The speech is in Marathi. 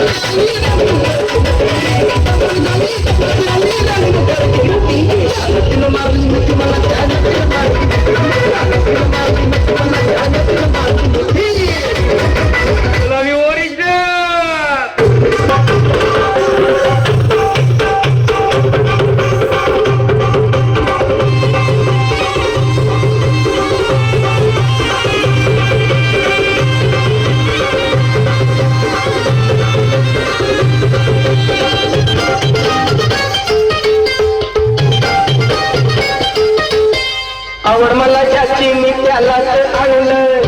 Let's go. आवड मला त्याची मी त्याला आणलं